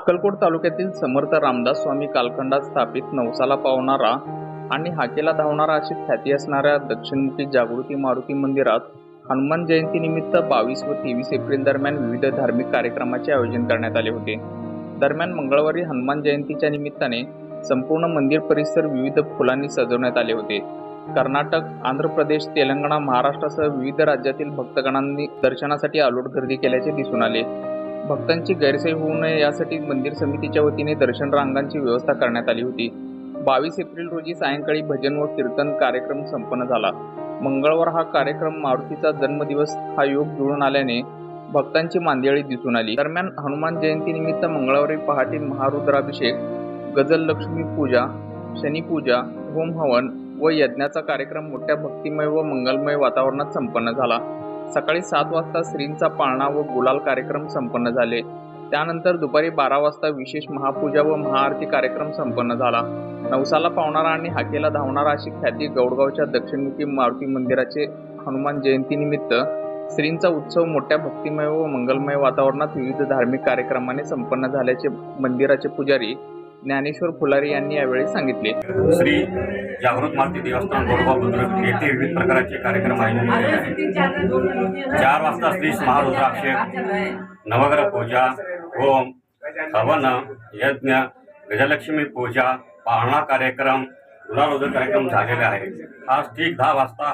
अक्कलकोट तालुक्यातील समर्थ रामदास स्वामी कालखंडात स्थापित नवसाला पावणारा आणि हाकेला धावणारा अशी ख्याती असणाऱ्या दक्षिणमुखी जागृती मारुती मंदिरात हनुमान जयंतीनिमित्त बावीस व तेवीस एप्रिल दरम्यान विविध धार्मिक कार्यक्रमाचे आयोजन करण्यात आले होते. दरम्यान मंगळवारी हनुमान जयंतीच्या निमित्ताने संपूर्ण मंदिर परिसर विविध फुलांनी सजवण्यात आले होते. कर्नाटक आंध्र प्रदेश तेलंगणा महाराष्ट्रासह विविध राज्यातील भक्तगणांनी दर्शनासाठी आलोट गर्दी केल्याचे दिसून आले. भक्तांची गैरसोय होऊ नये यासाठी मंदिर समितीच्या वतीने दर्शन रांगांची व्यवस्था करण्यात आली होती. बावीस एप्रिल रोजी सायंकाळी भजन व कीर्तन कार्यक्रम संपन्न झाला. मंगळवार हा कार्यक्रम मारुतीचा जन्मदिवस हा योग जुळून आल्याने भक्तांची मांदियाळी दिसून आली. दरम्यान हनुमान जयंतीनिमित्त मंगळवारी पहाटे महारुद्राभिषेक गजल लक्ष्मी पूजा शनीपूजा होम हवन व यज्ञाचा कार्यक्रम मोठ्या भक्तिमय व मंगलमय वातावरणात संपन्न झाला. सकाळी सात वाजता श्रींचा पाळणा व गुलाल कार्यक्रम संपन्न झाले. त्यानंतर दुपारी बारा वाजता विशेष महापूजा व महाआरती कार्यक्रम संपन्न झाला. नवसाला पावणारा आणि हाकेला धावणारा अशी ख्याती गौडगावच्या दक्षिणमुखी मारुती मंदिराचे हनुमान जयंतीनिमित्त श्रींचा उत्सव मोठ्या भक्तिमय व मंगलमय वातावरणात विविध धार्मिक कार्यक्रमाने संपन्न झाल्याचे मंदिराचे पुजारी ज्ञानेश्वर फुलारी यांनी यावेळी सांगितले. श्री जागृत मारुती देवस्थान गोरबा बुद्रुक येथे विविध प्रकारचे कार्यक्रम आयोजित केले आहेत. चार वाजता श्री महारुद्राभिषेक नवग्रह पूजा होम हवन यज्ञ गजलक्ष्मी पूजा पाळणा कार्यक्रम गुलालोदर कार्यक्रम झालेले आहे आज ठीक दहा वाजता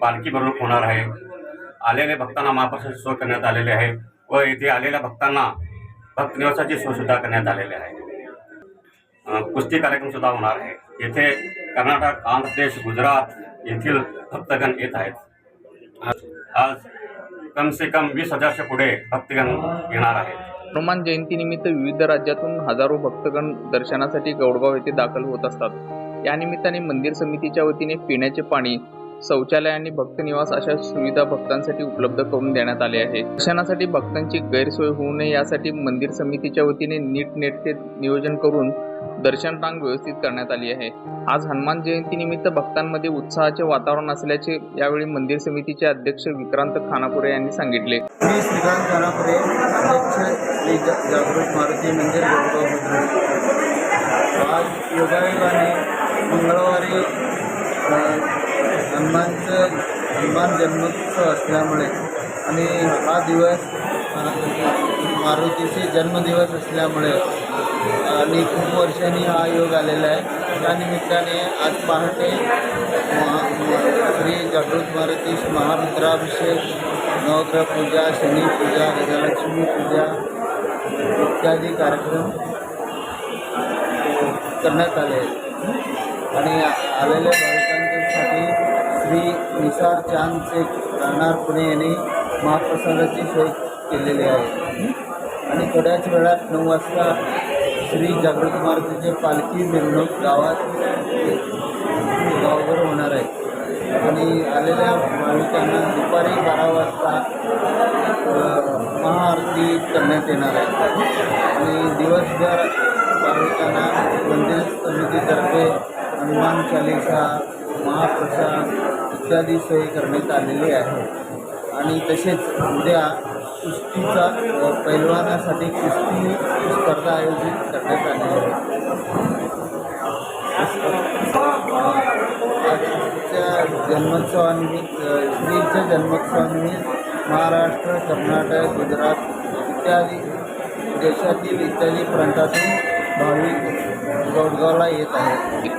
पालखी बरोबर होणार आहे. आलेल्या भक्तांना महाप्रसाद सोय करण्यात आलेले आहे व येथे आलेल्या भक्तांना भक्त निवासाची सोय सुद्धा करण्यात आलेली आहे. कुस्ती कार्यक्रम सुद्धा होणार आहे. येथे कर्नाटक आंध्र प्रदेश गुजरात येथील भक्तगण येत आहेत. आज- कम से कम वीस हजारच्या पुढे भक्तगण येणार आहेत. हनुमान जयंतीनिमित्त विविध राज्यातून हजारो भक्तगण दर्शनासाठी गौडगाव येथे दाखल होत असतात. या निमित्ताने मंदिर समितीच्या वतीने पिण्याचे पाणी शौचालय आणि भक्त निवास अशा सुविधा भक्तांसाठी उपलब्ध करून देण्यात आले आहे. दर्शनासाठी भक्तांची गैरसोय होऊ नये यासाठी मंदिर समितीच्या वतीने नीटनेटके नियोजन करून दर्शन रांग व्यवस्थित करण्यात आली आहे. आज हनुमान जयंतीनिमित्त भक्तांमध्ये उत्साहाचे वातावरण असल्याचे यावेळी मंदिर समितीचे अध्यक्ष विक्रांत खानापुरे यांनी सांगितले. मी श्रीकांत खानापुरे अध्यक्ष जागृत मारुती मंदिर आज योगायोगाने हनुमान जन्मोत्सव असल्यामुळे आणि हा दिवस मारुतीचे जन्मदिवस असल्यामुळे आणि खूप वर्षांनी हा योग आलेला आहे. त्या निमित्ताने आज पहाटे महा- श्री जागृत मारुती महारुद्राभिषेक नवग्रह पूजा शनी पूजा गजलक्ष्मी पूजा इत्यादी कार्यक्रम करण्यात आले आहेत. आणि आलेल्या भाविकांसाठी श्री निसार चांद शेख राहणार पुणे यांनी महाप्रसादाची सोय केलेली आहे. आणि थोड्याच वेळात नऊ वाजता श्री जागृत मारुतीचे पालखी मिरवणूक गावात गावभर होणार आहे. आणि आलेल्या भाविकांना दुपारी बारा वाजता महाआरती करण्यात येणार आहे. आणि दिवसभर भाविकांना मंदिर समितीतर्फे हनुमान चालिसा महाप्रसाद इत्यादी सोय करण्यात आलेली आहे. आणि तसेच उद्या कुस्तीचा पैलवानासाठी कुस्ती स्पर्धा आयोजित करण्यात आली आहे. आजच्या जन्मोत्सवानिमित्त श्रीच्या जन्मोत्सवानिमित्त महाराष्ट्र कर्नाटक गुजरात इत्यादी देशातील इत्यादी प्रांतातून भाविक गौडगावला येत आहेत.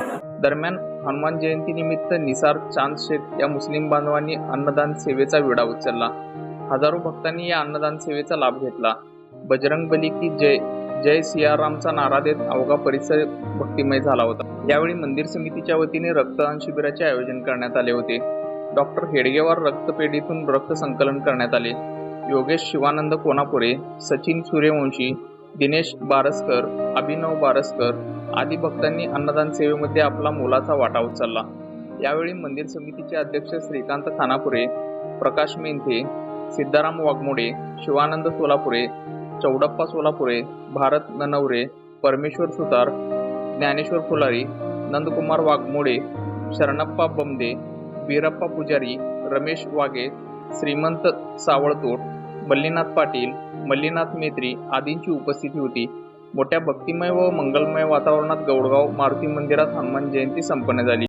दरम्यान हनुमान जयंतीनिमित्त निसार चांद शेख या मुस्लिम बांधवांनी अन्नदान सेवेचा विडा उचलला. हजारो भक्तांनी या अन्नदान सेवेचा लाभ घेतला. बजरंग बली की जय जय सियारामचा नारा देत अवघा परिसर भक्तिमय झाला होता. यावेळी मंदिर समितीच्या वतीने रक्तदान शिबिराचे आयोजन करण्यात आले होते. डॉक्टर हेडगेवार रक्तपेढीतून रक्त संकलन करण्यात आले. योगेश शिवानंद कोनापुरे सचिन सूर्यवंशी दिनेश बारसकर अभिनव बारसकर आदी भक्तांनी अन्नदान सेवेमध्ये आपला मोलाचा वाटा उचलला. यावेळी मंदिर समितीचे अध्यक्ष श्रीकांत खानापुरे प्रकाश मेंथे सिद्धाराम वाघमोडे शिवानंद सोलापुरे चौडप्पा सोलापुरे भारत ननवरे परमेश्वर सुतार ज्ञानेश्वर फुलारी नंदकुमार वाघमोडे शरणप्पा बमदे वीरप्पा पुजारी रमेश वाघे श्रीमंत सावळतोड मल्लीनाथ पाटील मल्लीनाथ मेत्री आदींची उपस्थिती होती. मोठ्या भक्तिमय व मंगलमय वातावरणात गौडगाव मारुती मंदिरात हनुमान जयंती संपन्न झाली.